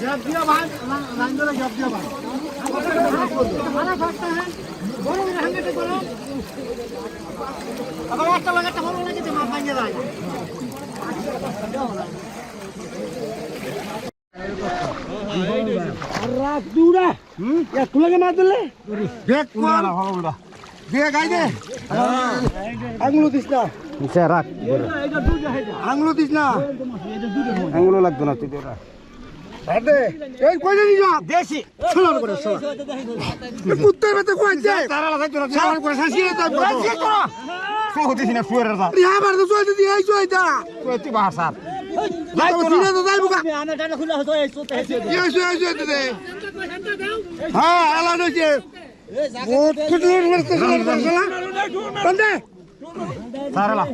जब दिया बात लाइन में जब दिया बात हमारा फटता है बोलो मेरे हंगे तो बोलो अगर वास्ता लगा तो बोलो ना कि दिमाग बन जाएगा रात दूरा हम्म या तुला के मार दले देख कौन देख आई दे अंगुल दिसना নিচে রাখ আঙুলো দিস না। আঙুলো লাগতো না তুই দে হ্যাঁ আলা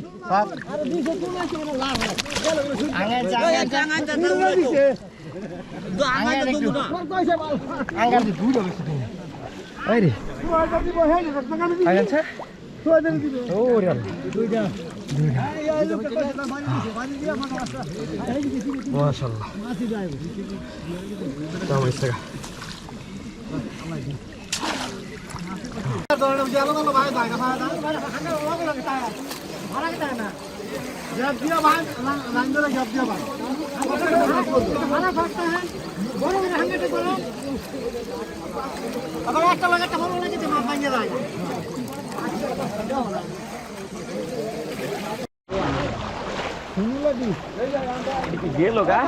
নছে একটা লাগাতে ভালো লাগে যে মাছ ভাঙে যায় গেল গা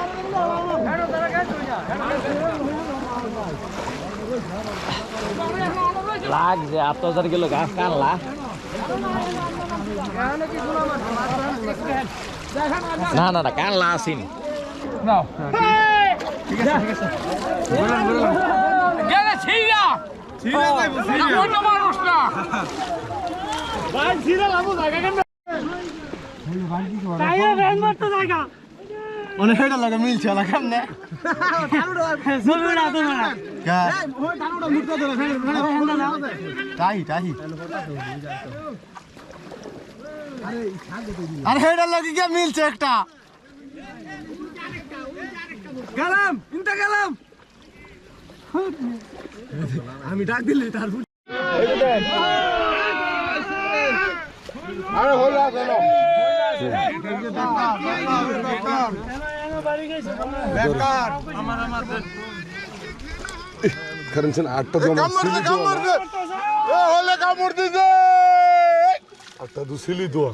কেন তারা কেন লাগছে আট হাজার গেল গা কানলা না না না কানলা আসিন। মানে লাগা মিলছে না না তাই তাই আরে হেডা লাগি কে মিলছে একটা। গেলাম কোনটা গেলাম। আমি ডাক দিলি তার আরে হলো কেন বেকার কারণ আটটা জমা কামড় দে কামড় দে। এ হলে কামড় দিছে আটটা দোয়া।